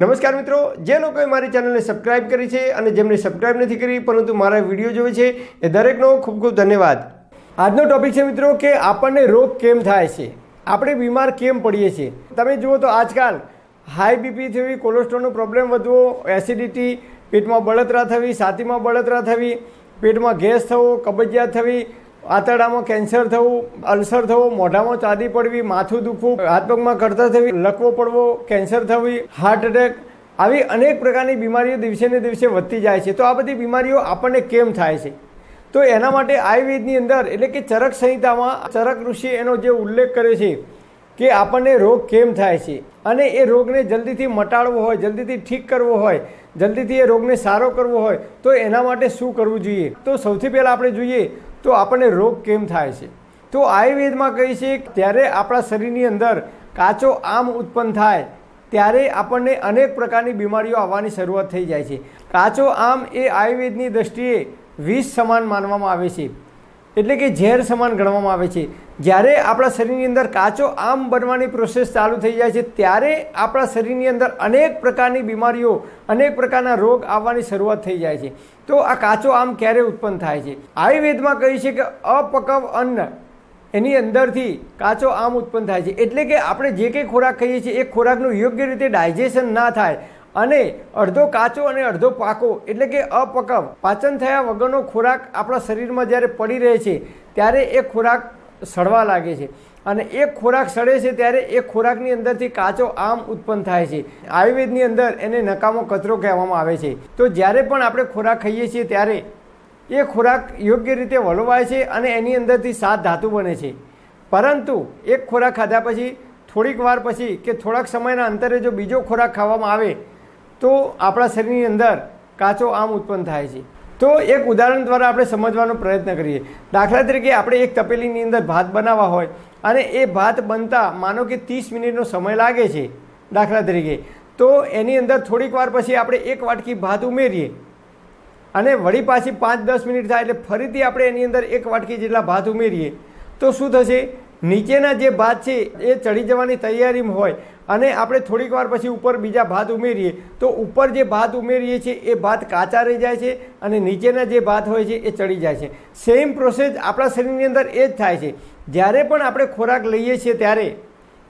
નમસ્કાર મિત્રો, જે લોકોએ મારી ચેનલને સબસ્ક્રાઇબ કરી છે અને જેમને સબસ્ક્રાઇબ નથી કરી, પરંતુ મારા વીડિયો જોવે છે, એ દરેકનો ખૂબ ખૂબ ધન્યવાદ. આજનો ટોપિક છે મિત્રો કે આપણને રોગ કેમ થાય છે? આપણે બીમાર કેમ પડીએ છીએ? તમે જુઓ તો આજકાલ હાઈ બીપી થવી કોલેસ્ટ્રોલનો પ્રોબ્લેમ વધવો એસિડિટી પેટમાં બળતરા થવી, છાતીમાં બળતરા થવી, પેટમાં ગેસ થવો, કબજિયાત થવી આંતરડામાં કેન્સર થવું, અલ્સર થવો, મોઢામાં ચાદી પડવી, માથું દુખવું, હાથ પગમાં કરતા થવી લકવો પડવો, કેન્સર થવી હાર્ટ એટેક આવી અનેક પ્રકારની બીમારીઓ દિવસે ને દિવસે વધતી જાય છે. તો આ બધી બીમારીઓ આપણને કેમ થાય છે? તો એના માટે આયુર્વેદની અંદર એટલે કે ચરક સંહિતામાં, ચરક ઋષિ એનો જે ઉલ્લેખ કર્યો છે કે આપણને રોગ કેમ થાય છે? અને એ રોગને જલ્દીથી મટાડવો હોય, જલ્દીથી ઠીક કરવો હોય, જલ્દીથી એ રોગને સારો કરવો હોય, તો એના માટે શું કરવું જોઈએ? તો સૌથી પહેલાં આપણે જોઈએ તો આપણને રોગ કેમ થાય છે? તો આયુર્વેદમાં કહે છે કે ત્યારે આપણા શરીરની અંદર કાચો આમ ઉત્પન્ન થાય, ત્યારે આપણને અનેક પ્રકારની બીમારીઓ આવવાની શરૂઆત થઈ જાય છે. કાચો આમ એ આયુર્વેદની દ્રષ્ટિએ વિષ સમાન માનવામાં આવે છે. એટલે કે ઝેર સમાન ગણવામાં આવે છે. જ્યારે આપણા શરીરની અંદર કાચો આમ બનવાની પ્રોસેસ ચાલુ થઈ જાય છે, ત્યારે આપણા શરીરની અંદર અનેક પ્રકારની બીમારીઓ, અનેક પ્રકારના રોગ આવવાની શરૂઆત થઈ જાય છે. તો આ કાચો આમ ક્યારે ઉત્પન્ન થાય છે? આયુર્વેદમાં કહ્યું છે કે અપકવ અન્ન, એની અંદરથી કાચો આમ ઉત્પન્ન થાય છે. એટલે કે આપણે જે કંઈ ખોરાક ખાઈએ છીએ, એ ખોરાકનું યોગ્ય રીતે ડાયજેશન ના થાય. અને અડધો કાચો અને અડધો પાકો, એટલે કે અપકવ. પાચન થયા વગરનો ખોરાક આપણા શરીરમાં જ્યારે પડી રહે છે, ત્યારે એ ખોરાક સડવા લાગે છે. અને એ ખોરાક સડે છે, ત્યારે એ ખોરાકની અંદરથી કાચો આમ ઉત્પન્ન થાય છે. આયુર્વેદની અંદર એને નકામો કચરો કહેવામાં આવે છે. તો જ્યારે પણ આપણે ખોરાક ખાઈએ છીએ, ત્યારે એ ખોરાક યોગ્ય રીતે વલોવાય છે અને એની અંદરથી સાત ધાતુ બને છે. પરંતુ એક ખોરાક ખાધા પછી, થોડીક વાર પછી કે થોડાક સમયના અંતરે જો બીજો ખોરાક ખાવામાં આવે તો આપણા શરીરની અંદર કાચો આમ ઉત્પન્ન થાય છે. તો એક ઉદાહરણ દ્વારા આપણે સમજવાનો પ્રયત્ન કરીએ. દાખલા તરીકે આપણે એક તપેલીની અંદર ભાત બનાવવા હોય અને એ ભાત બનતા માનો કે ત્રીસ મિનિટનો સમય લાગે છે દાખલા તરીકે. તો એની અંદર થોડીક વાર પછી આપણે એક વાટકી ભાત ઉમેરીએ. અને વળી પાછી પાંચ દસ મિનિટ થાય એટલે ફરીથી આપણે એની અંદર એક વાટકી જેટલા ભાત ઉમેરીએ. તો શું થશે? નીચેના જે ભાત છે એ ચડી જવાની તૈયારીમાં હોય. અને આપણે થોડીક વાર પછી ઉપર બીજા ભાત ઉમેરીએ, તો ઉપર જે ભાત ઉમેરીએ છીએ, એ ભાત કાચા રહી જાય છે અને નીચેના જે ભાત હોય છે, એ ચડી જાય છે. સેમ પ્રોસેસ આપણા શરીરની અંદર એ જ થાય છે. જ્યારે પણ આપણે ખોરાક લઈએ છીએ ત્યારે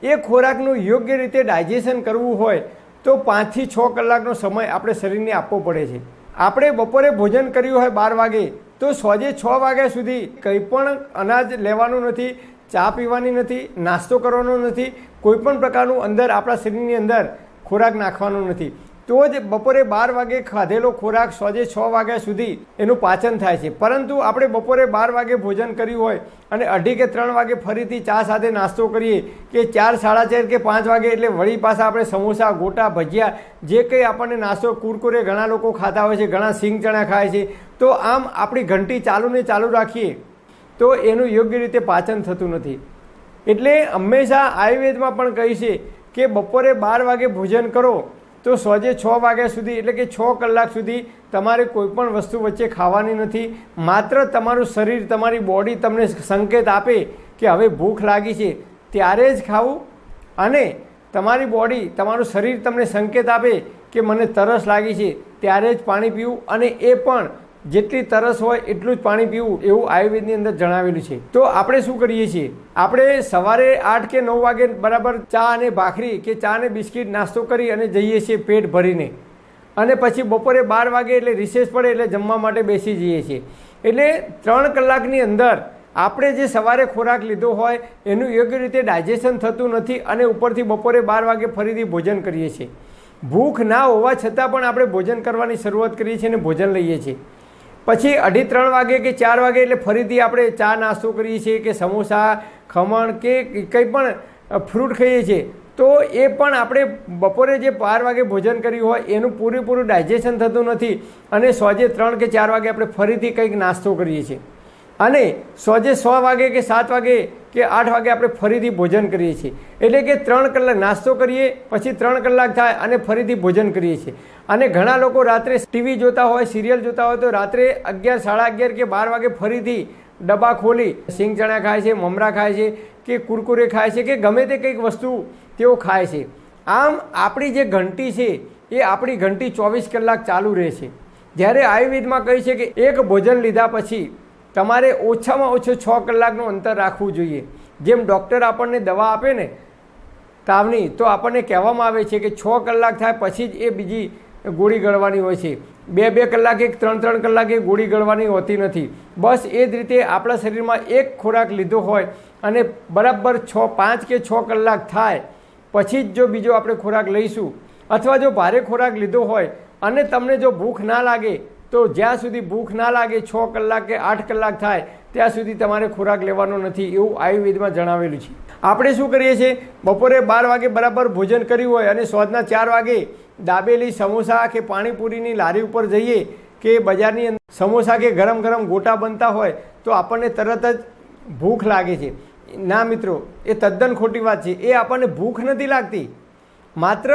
એ ખોરાકનું યોગ્ય રીતે ડાયજેશન કરવું હોય, તો પાંચથી છ કલાકનો સમય આપણે શરીરને આપવો પડે છે. આપણે બપોરે ભોજન કર્યું હોય બાર વાગે, તો સોજે છ વાગ્યા સુધી કંઈ પણ અનાજ લેવાનું નથી. ચા પીવાની નથી, નાસ્તો કરવાનો નથી કોઈ પણ પ્રકારનું અંદર આપણા શરીરની અંદર ખોરાક નાખવાનો નથી. તો જ બપોરે બાર વાગે ખાધેલો ખોરાક સોજે છ વાગ્યા સુધી એનું પાચન થાય છે. પરંતુ આપણે બપોરે બાર વાગે ભોજન કર્યું હોય અને અઢી કે ત્રણ વાગે ફરીથી ચા સાથે નાસ્તો કરીએ કે ચાર, સાડા ચાર કે પાંચ વાગે એટલે વળી પાછા આપણે સમોસા, ગોટા, ભજીયા, જે કંઈ આપણને નાસ્તો, કુરકુરે ઘણા લોકો ખાતા હોય છે, ઘણા સિંગ ચણા ખાય છે. તો આમ આપણી ઘંટી ચાલુ ને ચાલુ રાખીએ. તો એનું યોગ્ય રીતે પાચન થતું નથી. એટલે હંમેશા આયુર્વેદમાં પણ કહી છે કે બપોરે બાર વાગે ભોજન કરો, તો સોજે છ વાગ્યા સુધી, એટલે કે છ કલાક સુધી તમારે કોઈપણ વસ્તુ વચ્ચે ખાવાની નથી. માત્ર તમારું શરીર, તમારી બોડી તમને સંકેત આપે કે હવે ભૂખ લાગી છે, ત્યારે જ ખાવું. અને તમારી બોડી તમારું શરીર તમને સંકેત આપે કે મને તરસ લાગી છે, ત્યારે જ પાણી પીવું. અને એ પણ જેટલી તરસ હોય એટલું જ પાણી પીવું એવું આયુર્વેદની અંદર જણાવેલું છે. તો આપણે શું કરીએ છીએ? આપણે સવારે આઠ કે નવ વાગે બરાબર ચા અને ભાખરી કે ચા અને બિસ્કિટ નાસ્તો કરી અને જઈએ છીએ પેટ ભરીને. અને પછી બપોરે બાર વાગે એટલે રિસેસ પડે એટલે જમવા માટે બેસી જઈએ છીએ. એટલે ત્રણ કલાકની અંદર આપણે જે સવારે ખોરાક લીધો હોય એનું યોગ્ય રીતે ડાયજેશન થતું નથી અને ઉપરથી બપોરે બાર વાગે ફરીથી ભોજન કરીએ છીએ. ભૂખ ના હોવા છતાં પણ આપણે ભોજન કરવાની શરૂઆત કરીએ છીએ અને ભોજન લઈએ છીએ. પછી અઢી ત્રણ વાગે કે ચાર વાગે એટલે ફરીથી આપણે ચા નાસ્તો કરીએ છીએ કે સમોસા, ખમણ કે કંઈ પણ ફ્રૂટ ખાઈએ છીએ, તો એ પણ આપણે બપોરે જે બાર વાગે ભોજન કર્યું હોય એનું પૂરેપૂરું ડાયજેશન થતું નથી અને સોજે ત્રણ કે ચાર વાગે આપણે ફરીથી કંઈક નાસ્તો કરીએ છીએ. અને સોજે સો વાગે કે સાત વાગે કે આઠ વાગે આપણે ફરીથી ભોજન કરીએ છીએ. એટલે કે ત્રણ કલાક નાસ્તો કરીએ, પછી ત્રણ કલાક થાય અને ફરીથી ભોજન કરીએ છીએ. અને ઘણા લોકો રાત્રે ટીવી જોતા હોય, સિરિયલ જોતા હોય, તો રાત્રે અગિયાર, સાડા અગિયાર કે બાર વાગે ફરીથી ડબ્બા ખોલી સિંગ ચણા ખાય છે, મમરા ખાય છે, કે કુરકુરે ખાય છે, કે ગમે તે કંઈક વસ્તુ તેઓ ખાય છે. આમ આપણી જે ઘંટી છે, એ આપણી ઘંટી ચોવીસ કલાક ચાલુ રહે છે. જ્યારે આયુર્વેદમાં કહે છે કે એક ભોજન લીધા પછી તમારે ઓછામાં ઓછું છ કલાકનું અંતર રાખવું જોઈએ. જેમ ડૉક્ટર આપણને દવા આપે ને, તાવની, તો આપણને કહેવામાં આવે છે કે છ કલાક થાય પછી જ એ બીજી ગોળી ગળવાની હોય છે. બે બે કલાકે ત્રણ ત્રણ કલાકે ગોળી ગળવાની હોતી નથી. બસ એ જ રીતે આપણા શરીરમાં એક ખોરાક લીધો હોય અને બરાબર છ, પાંચ કે છ કલાક થાય પછી જ જો બીજો આપણે ખોરાક લઈશું. અથવા જો ભારે ખોરાક લીધો હોય અને તમને જો ભૂખ ના લાગે તો જ્યાં સુધી ભૂખ ના લાગે, છ કલાક કે આઠ કલાક થાય, ત્યાં સુધી તમારે ખોરાક લેવાનો નથી એવું આયુર્વેદમાં જણાવેલું છે. આપણે શું કરીએ છીએ? બપોરે બાર વાગે બરાબર ભોજન કર્યું હોય અને સોજના ચાર વાગે દાબેલી સમોસા કે પાણીપુરીની લારી ઉપર જઈએ કે બજારની અંદર સમોસા કે ગરમ ગરમ ગોટા બનતા હોય, તો આપણને તરત જ ભૂખ લાગે છે. ના મિત્રો, એ તદ્દન ખોટી વાત છે. એ આપણને ભૂખ નથી લાગતી. માત્ર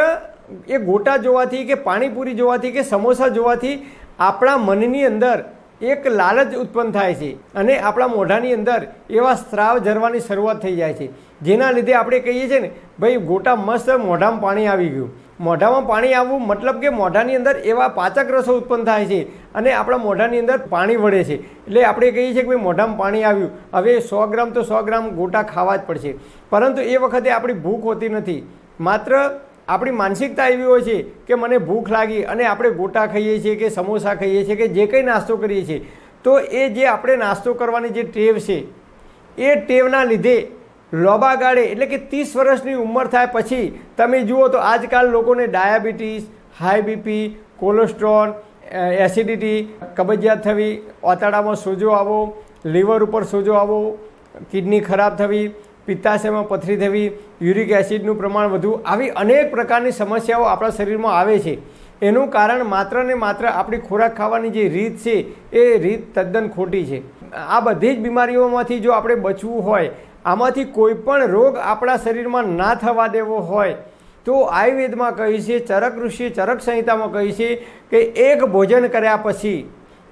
એ ગોટા જોવાથી કે પાણીપુરી જોવાથી કે સમોસા જોવાથી આપણા મનની અંદર એક લાલચ ઉત્પન્ન થાય છે અને આપણા મોઢાની અંદર એવા સ્ત્રાવ ઝરવાની શરૂઆત થઈ જાય છે. જેના લીધે આપણે કહીએ છીએ ને, ભાઈ, ગોટા મસ્ત મોઢામાં પાણી આવી ગયું. મોઢામાં પાણી આવવું મતલબ કે મોઢાની અંદર એવા પાચક રસો ઉત્પન્ન થાય છે અને આપણા મોઢાની અંદર પાણી વળે છે. એટલે આપણે કહીએ છીએ કે, ભાઈ, મોઢામાં પાણી આવ્યું. હવે સો ગ્રામ તો સો ગ્રામ ગોટા ખાવા જ પડશે. પરંતુ એ વખતે આપણી ભૂખ હોતી નથી. માત્ર આપણી માનસિકતા એવી હોય છે કે મને ભૂખ લાગી અને આપણે ગોટા ખાઈએ છીએ કે સમોસા ખાઈએ છીએ કે જે કંઈ નાસ્તો કરીએ છીએ, તો એ જે આપણે નાસ્તો કરવાની જે ટેવ છે, એ ટેવના લીધે લોબા ગાળે એટલે કે ત્રીસ વર્ષની ઉંમર થાય પછી તમે જુઓ તો આજકાલ લોકોને diabetes, high BP, cholesterol acidity, કબજિયાત થવી, ઓતાડામાં સોજો આવો લીવર ઉપર સોજો આવો કિડની ખરાબ થવી પિત્તાશયમાં પથરી થવી યુરિક એસિડનું પ્રમાણ વધવું આવી અનેક પ્રકારની સમસ્યાઓ આપણા શરીરમાં આવે છે. એનું કારણ માત્ર ને માત્ર આપણી ખોરાક ખાવાની જે રીત છે, એ રીત તદ્દન ખોટી છે. આ બધી જ બીમારીઓમાંથી જો આપણે બચવું હોય, આમાંથી કોઈ પણ રોગ આપણા શરીરમાં ના થવા દેવો હોય, તો આયુર્વેદમાં કહ્યું છે, ચરક ઋષિ ચરક સંહિતામાં કહ્યું છે કે એક ભોજન કર્યા પછી,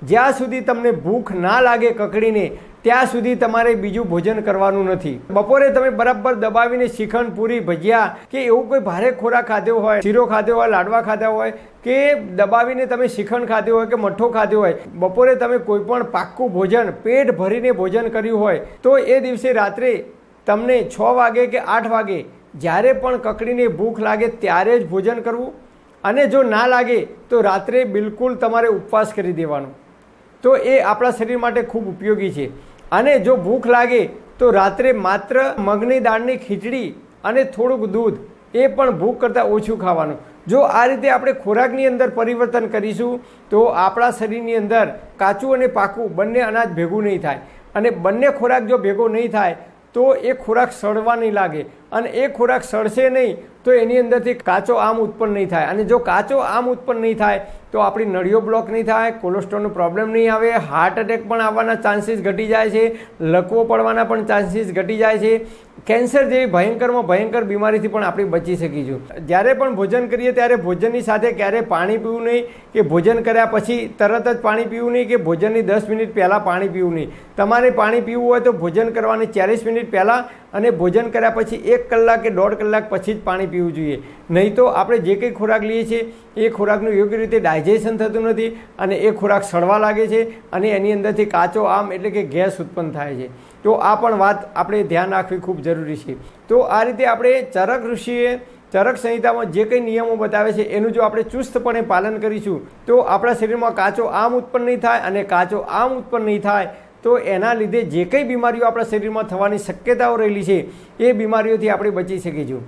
જ્યાં સુધી તમને ભૂખ ના લાગે કકડીને ત્યાં સુધી તમારે બીજું ભોજન કરવાનું નથી. બપોરે તમે બરાબર દબાવીને શિખંડ પૂરી ભજીયા કે એવું કોઈ ભારે ખોરાક ખાધો હોય, શીરો ખાધો હોય, લાડવા ખાધા હોય કે દબાવીને તમે શિખંડ ખાધો હોય કે મઠ્ઠો ખાધો હોય, બપોરે તમે કોઈ પણ પાક્કું ભોજન, પેટ ભરીને ભોજન કર્યું હોય, તો એ દિવસે રાત્રે તમને છ વાગે કે આઠ વાગે જ્યારે પણ કકડીને ભૂખ લાગે ત્યારે જ ભોજન કરવું. અને જો ના લાગે તો રાત્રે બિલકુલ તમારે ઉપવાસ કરી દેવાનો. તો એ આપણા શરીર માટે ખૂબ ઉપયોગી છે. અને જો ભૂખ લાગે તો રાત્રે માત્ર મગની દાળની ખીચડી અને થોડુંક દૂધ, એ પણ ભૂખ કરતાં ઓછું ખાવાનું. જો આ રીતે આપણે ખોરાકની અંદર પરિવર્તન કરીશું, તો આપણા શરીરની અંદર કાચું અને પાકું બંને અનાજ ભેગું નહીં થાય. અને બંને ખોરાક જો ભેગો નહીં થાય, તો એ ખોરાક સડવા નહીં લાગે. અને એ ખોરાક સડશે નહીં, તો એની અંદરથી કાચો આમ ઉત્પન્ન નહીં થાય. અને જો કાચો આમ ઉત્પન્ન નહીં થાય તો આપણી નળીઓ બ્લોક નહીં થાય કોલેસ્ટ્રોલનો પ્રોબ્લેમ નહીં આવે હાર્ટ એટેક પણ આવવાના ચાન્સીસ ઘટી જાય છે, લકવો પડવાના પણ ચાન્સીસ ઘટી જાય છે. કેન્સર જેવી ભયંકરમાં ભયંકર બીમારીથી પણ આપણે બચી શકીશું. જ્યારે પણ ભોજન કરીએ ત્યારે ભોજનની સાથે ક્યારે પાણી પીવું નહીં, કે ભોજન કર્યા પછી તરત જ પાણી પીવું નહીં, કે ભોજનની દસ મિનિટ પહેલાં પાણી પીવું નહીં. તમારે પાણી પીવું હોય તો ભોજન કરવાની ચાલીસ મિનિટ પહેલાં અને ભોજન કર્યા પછી એક કલાક કે દોઢ કલાક પછી જ પાણી પીવું જોઈએ. નહીં તો આપણે જે કંઈ ખોરાક લઈએ છીએ, એ ખોરાકનું યોગ્ય રીતે ડાયજેશન થતું નથી અને એ ખોરાક સડવા લાગે છે અને એની અંદરથી કાચો આમ એટલે કે ગેસ ઉત્પન્ન થાય છે. તો આ પણ વાત આપણે ધ્યાન રાખવી ખૂબ જરૂરી છે. તો આ રીતે આપણે ચરક ઋષિએ ચરક સંહિતામાં જે કંઈ નિયમો બતાવે છે, એનું જો આપણે ચુસ્તપણે પાલન કરીશું, તો આપણા શરીરમાં કાચો આમ ઉત્પન્ન નહીં થાય અને કાચો આમ ઉત્પન્ન નહીં થાય, તો એના લીધે જે કંઈ બીમારીઓ આપણા શરીરમાં થવાની શક્યતાઓ રહેલી છે, એ બીમારીઓથી આપણે બચી શકીશું.